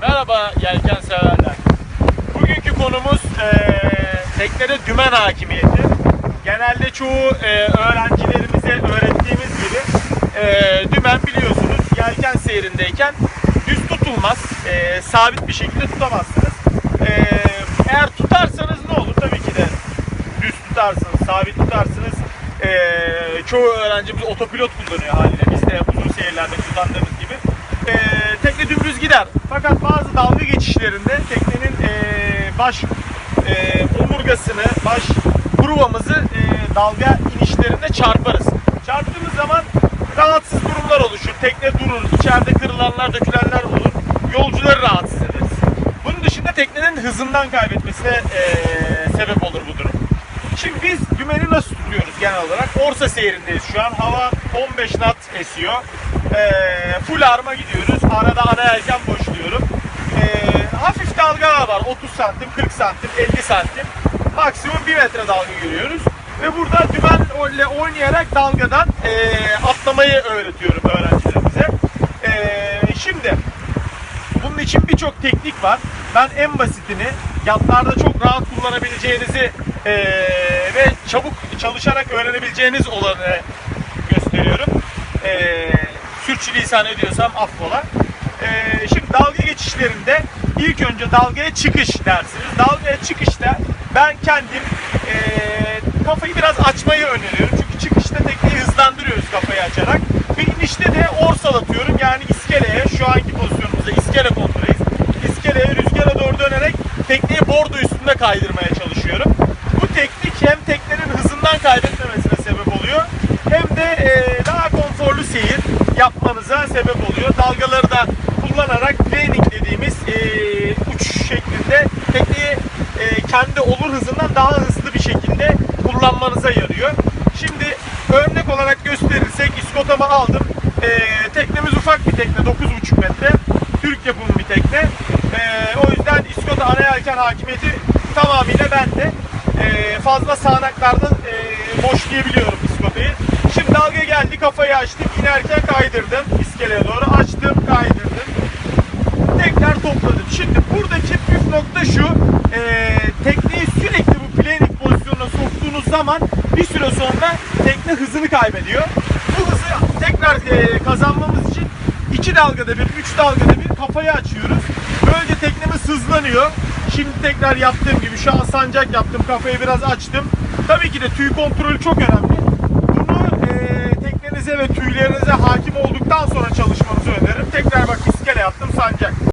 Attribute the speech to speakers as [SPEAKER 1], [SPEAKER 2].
[SPEAKER 1] Merhaba yelken severler. Bugünkü konumuz eee teknede dümen hakimiyeti. Genelde çoğu eee, öğrencilerimize öğrettiğimiz gibi eee, dümen biliyorsunuz yelken seyrindeyken düz tutulmaz. Eee, sabit bir şekilde tutamazsınız. Eee, eğer tutarsanız ne olur? Tabii ki de düz tutarsınız, sabit tutarsınız. Eee, çoğu öğrencimiz otopilot kullanıyor haliyle. Biz de uzun seyirlerde kullandığımız gibi. Eee, tekne dümdüz gider. Fakat bazı dalga geçişlerinde teknenin eee, baş eee, omurgasını, baş gruvamızı eee, dalga inişlerinde çarparız. Çarptığımız zaman rahatsız durumlar oluşur. Tekne durur, içeride kırılanlar, dökülenler olur. Yolcuları rahatsız ederiz. Bunun dışında teknenin hızından kaybetmesine eee, sebep olur bu durum. Şimdi biz dümeni nasıl tutuyoruz genel olarak? Orsa seyrindeyiz şu an. Hava 15 knot esiyor. Ee, full arma gidiyoruz. Arada ana yelken boşluyorum. Ee, hafif dalgalar var. 30 santim, 40 santim, 50 santim. Maksimum 1 metre dalga görüyoruz. Ve burada dümenle oynayarak dalgadan ee, atlamayı öğretiyorum öğrencilerimize. Ee, şimdi bunun için birçok teknik var. Ben en basitini yatlarda çok rahat kullanabileceğinizi eee, ve çabuk çalışarak öğrenebileceğiniz olanı gösteriyorum. Eee sürçülisan ediyorsam affola. Eee, şimdi dalga geçişlerinde ilk önce dalgaya çıkış dersiniz. Dalgaya çıkışta ben kendim eee, kafayı biraz açmayı öneriyorum. Çünkü çıkışta tekneyi hızlandırıyoruz kafayı açarak. Ve inişte de orsalatıyorum. Yani iskeleye şu anki pozisyonumuzda iskele kontrolüyüz. İskeleye rüzgara doğru dönerek tekneyi bordo üstünde kaydırmaya. Bu teknik hem teknenin hızından kaybetmemesine sebep oluyor. Hem de eee, daha konforlu seyir yapmanıza sebep oluyor. Dalgaları da kullanarak planing dediğimiz eee, uç şeklinde tekneyi eee, kendi olur hızından daha hızlı bir şekilde kullanmanıza yarıyor. Şimdi örnek olarak gösterirsek iskotamı aldım. Ee, teknemiz ufak bir tekne 9,5 metre. Türk yapımı bir tekne. Ee, o yüzden iskota ana yelken hakimiyeti tamamıyla bende. Ee, fazla sağanaklardan e, boşlayabiliyorum iskotayı. Şimdi dalga geldi kafayı açtım inerken kaydırdım iskeleye doğru açtım kaydırdım tekrar topladım. Şimdi buradaki püf nokta şu. E, tekneyi sürekli bu planing pozisyonuna soktuğunuz zaman bir süre sonra tekne hızını kaybediyor. Bu hızı tekrar e, kazanmamız için iki dalgada bir, üç dalgada bir kafayı açıyoruz. Böylece teknemiz hızlanıyor. Şimdi tekrar yaptığım gibi şu an sancak yaptım. Kafayı biraz açtım. Tabii ki de tüy kontrolü çok önemli. Bunu e,